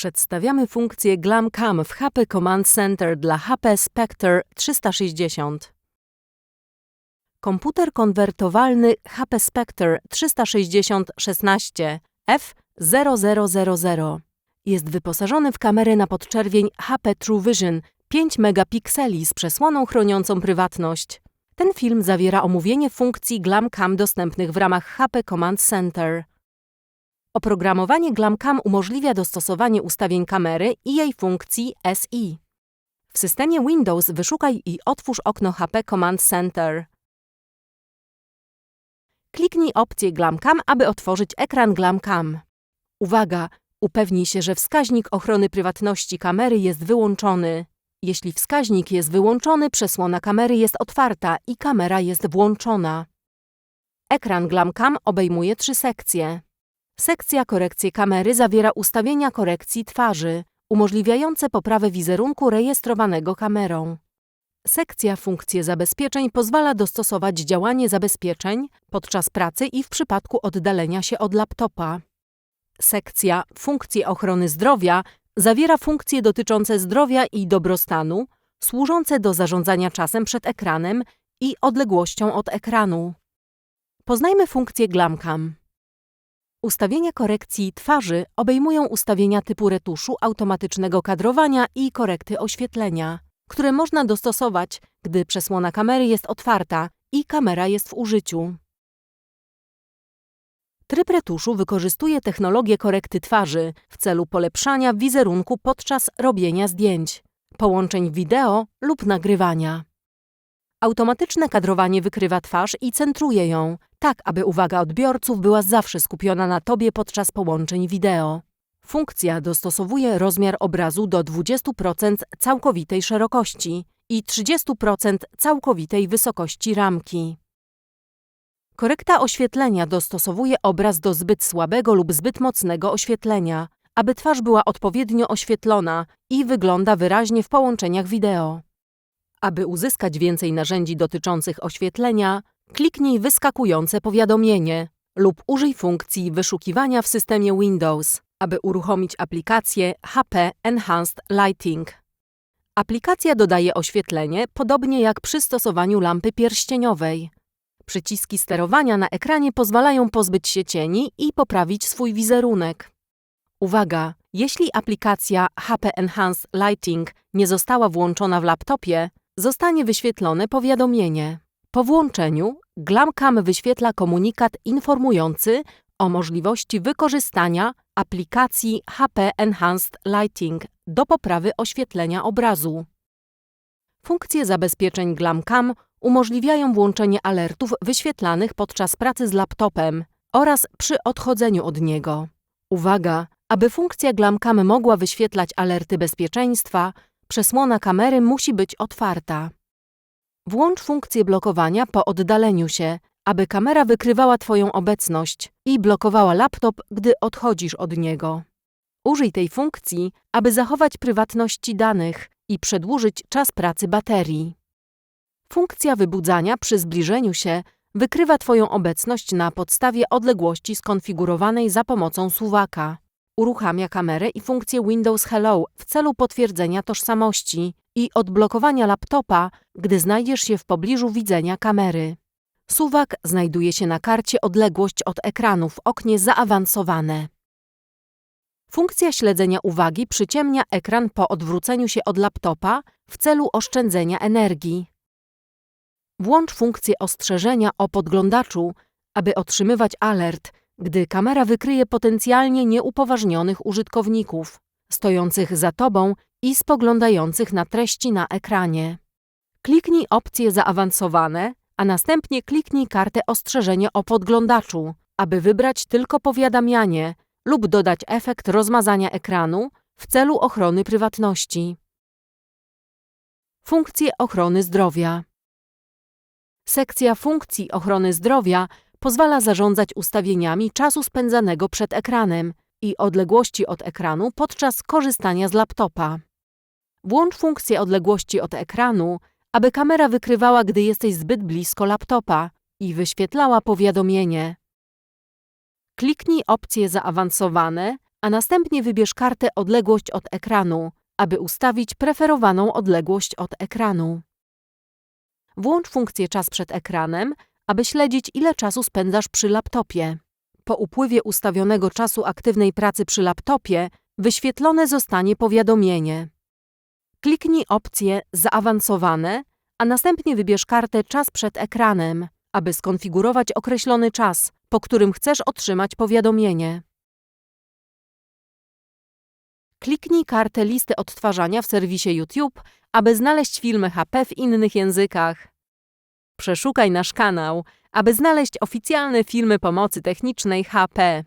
Przedstawiamy funkcję GlamCam w HP Command Center dla HP Spectre 360. Komputer konwertowalny HP Spectre 360-16 F0000 jest wyposażony w kamerę na podczerwień HP True Vision 5 megapikseli z przesłoną chroniącą prywatność. Ten film zawiera omówienie funkcji GlamCam dostępnych w ramach HP Command Center. Oprogramowanie GlamCam umożliwia dostosowanie ustawień kamery i jej funkcji SI. W systemie Windows wyszukaj i otwórz okno HP Command Center. Kliknij opcję GlamCam, aby otworzyć ekran GlamCam. Uwaga! Upewnij się, że wskaźnik ochrony prywatności kamery jest wyłączony. Jeśli wskaźnik jest wyłączony, przesłona kamery jest otwarta i kamera jest włączona. Ekran GlamCam obejmuje trzy sekcje. Sekcja korekcji kamery zawiera ustawienia korekcji twarzy, umożliwiające poprawę wizerunku rejestrowanego kamerą. Sekcja funkcje zabezpieczeń pozwala dostosować działanie zabezpieczeń podczas pracy i w przypadku oddalenia się od laptopa. Sekcja funkcje ochrony zdrowia zawiera funkcje dotyczące zdrowia i dobrostanu, służące do zarządzania czasem przed ekranem i odległością od ekranu. Poznajmy funkcję GlamCam. Ustawienia korekcji twarzy obejmują ustawienia typu retuszu, automatycznego kadrowania i korekty oświetlenia, które można dostosować, gdy przesłona kamery jest otwarta i kamera jest w użyciu. Tryb retuszu wykorzystuje technologię korekty twarzy w celu polepszania wizerunku podczas robienia zdjęć, połączeń wideo lub nagrywania. Automatyczne kadrowanie wykrywa twarz i centruje ją, tak aby uwaga odbiorców była zawsze skupiona na tobie podczas połączeń wideo. Funkcja dostosowuje rozmiar obrazu do 20% całkowitej szerokości i 30% całkowitej wysokości ramki. Korekta oświetlenia dostosowuje obraz do zbyt słabego lub zbyt mocnego oświetlenia, aby twarz była odpowiednio oświetlona i wygląda wyraźnie w połączeniach wideo. Aby uzyskać więcej narzędzi dotyczących oświetlenia, kliknij wyskakujące powiadomienie lub użyj funkcji wyszukiwania w systemie Windows, aby uruchomić aplikację HP Enhanced Lighting. Aplikacja dodaje oświetlenie, podobnie jak przy stosowaniu lampy pierścieniowej. Przyciski sterowania na ekranie pozwalają pozbyć się cieni i poprawić swój wizerunek. Uwaga! Jeśli aplikacja HP Enhanced Lighting nie została włączona w laptopie, zostanie wyświetlone powiadomienie. Po włączeniu GlamCam wyświetla komunikat informujący o możliwości wykorzystania aplikacji HP Enhanced Lighting do poprawy oświetlenia obrazu. Funkcje zabezpieczeń GlamCam umożliwiają włączenie alertów wyświetlanych podczas pracy z laptopem oraz przy odchodzeniu od niego. Uwaga! Aby funkcja GlamCam mogła wyświetlać alerty bezpieczeństwa, przesłona kamery musi być otwarta. Włącz funkcję blokowania po oddaleniu się, aby kamera wykrywała Twoją obecność i blokowała laptop, gdy odchodzisz od niego. Użyj tej funkcji, aby zachować prywatności danych i przedłużyć czas pracy baterii. Funkcja wybudzania przy zbliżeniu się wykrywa Twoją obecność na podstawie odległości skonfigurowanej za pomocą suwaka. Uruchamia kamerę i funkcję Windows Hello w celu potwierdzenia tożsamości i odblokowania laptopa, gdy znajdziesz się w pobliżu widzenia kamery. Suwak znajduje się na karcie odległość od ekranu w oknie zaawansowane. Funkcja śledzenia uwagi przyciemnia ekran po odwróceniu się od laptopa w celu oszczędzenia energii. Włącz funkcję ostrzeżenia o podglądaczu, aby otrzymywać alert, gdy kamera wykryje potencjalnie nieupoważnionych użytkowników, stojących za tobą i spoglądających na treści na ekranie. Kliknij opcje zaawansowane, a następnie kliknij kartę ostrzeżenia o podglądaczu, aby wybrać tylko powiadamianie lub dodać efekt rozmazania ekranu w celu ochrony prywatności. Funkcje ochrony zdrowia. Sekcja funkcji ochrony zdrowia pozwala zarządzać ustawieniami czasu spędzanego przed ekranem i odległości od ekranu podczas korzystania z laptopa. Włącz funkcję odległości od ekranu, aby kamera wykrywała, gdy jesteś zbyt blisko laptopa i wyświetlała powiadomienie. Kliknij opcje zaawansowane, a następnie wybierz kartę Odległość od ekranu, aby ustawić preferowaną odległość od ekranu. Włącz funkcję Czas przed ekranem, aby śledzić, ile czasu spędzasz przy laptopie. Po upływie ustawionego czasu aktywnej pracy przy laptopie wyświetlone zostanie powiadomienie. Kliknij opcję Zaawansowane, a następnie wybierz kartę Czas przed ekranem, aby skonfigurować określony czas, po którym chcesz otrzymać powiadomienie. Kliknij kartę Listy odtwarzania w serwisie YouTube, aby znaleźć filmy HP w innych językach. Przeszukaj nasz kanał, aby znaleźć oficjalne filmy pomocy technicznej HP.